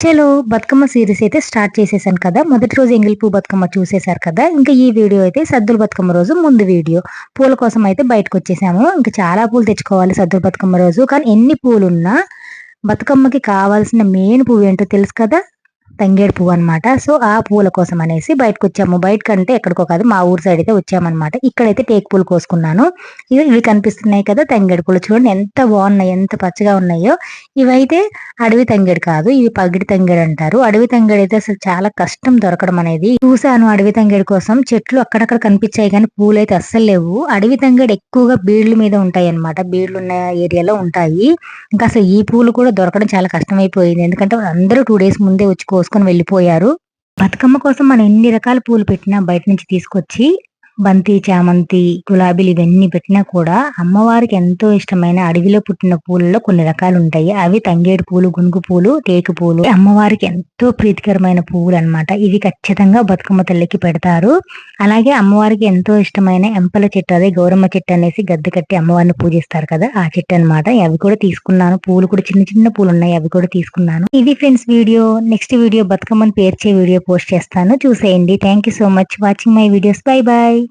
చలో బతుకమ్మ సిరీస్ అయితే స్టార్ట్ చేసేసాను కదా. మొదటి రోజు ఎంగిల్ పూ బతుకమ్మ చూసేశారు కదా. ఇంకా ఈ వీడియో అయితే సద్దుల బతుకమ్మ రోజు ముందు వీడియో. పూల కోసం అయితే బయటకు వచ్చేసాము. ఇంకా చాలా పూలు తెచ్చుకోవాలి సద్దుల బతుకమ్మ రోజు. కానీ ఎన్ని పూలున్నా బతుకమ్మకి కావాల్సిన మెయిన్ పువ్వు ఏంటో తెలుసు కదా? తంగేడు పువ్వు అనమాట సో ఆ పూల కోసం అనేసి బయటకు వచ్చాము బయట కంటే ఎక్కడికో కాదు మా ఊరు సైడ్ అయితే వచ్చామన్నమాట. ఇక్కడైతే టేక్ పూలు కోసుకున్నాను. ఇవి ఇవి కనిపిస్తున్నాయి కదా తంగేడు పూలు. చూడండి ఎంత బాగున్నాయి ఎంత పచ్చగా ఉన్నాయో. ఇవైతే అడవి తంగేడు కాదు ఇవి పగిడి తంగేడు అంటారు. అడవి తంగేడు అయితే అసలు చాలా కష్టం దొరకడం అనేది. చూసాను అడవి తంగేడు కోసం. చెట్లు అక్కడక్కడ కనిపించాయి కానీ పూలు అయితే అస్సలు లేవు. అడవి తంగేడు ఎక్కువగా బీడ్ల మీద ఉంటాయి అనమాట బీడ్లు ఉన్న ఏరియాలో ఉంటాయి. ఇంకా అసలు ఈ పూలు కూడా దొరకడం చాలా కష్టమైపోయింది. ఎందుకంటే అందరూ టూ డేస్ ముందే వచ్చి కోసుకొని వెళ్ళిపోయారు. బతుకమ్మ కోసం మనం ఎన్ని రకాల పూలు పెట్టినా బయట నుంచి తీసుకొచ్చి బంతి చామంతి గులాబీలు ఇవన్నీ పెట్టినా కూడా అమ్మవారికి ఎంతో ఇష్టమైన అడవిలో పుట్టిన పూలలో కొన్ని రకాలు ఉంటాయి అవి తంగేడు పూలు గునుగు పూలు టేకు పూలు. అమ్మవారికి ఎంతో ప్రీతికరమైన పువ్వులు అన్నమాట ఇవి ఖచ్చితంగా బతుకమ్మ తల్లికి పెడతారు. అలాగే అమ్మవారికి ఎంతో ఇష్టమైన ఎంపల చెట్టు అదే గౌరమ్మ చెట్టు అనేసి గద్దె కట్టి అమ్మవారిని పూజిస్తారు కదా ఆ చెట్టు అన్నమాట. అవి కూడా తీసుకున్నాను. పూలు కూడా చిన్న చిన్న పూలు ఉన్నాయి అవి కూడా తీసుకున్నాను. ఇది ఫ్రెండ్స్ వీడియో. నెక్స్ట్ వీడియో బతుకమ్మని పేర్చే వీడియో పోస్ట్ చేస్తాను. చూసేయండి. Thank you so much. Watching my videos. Bye bye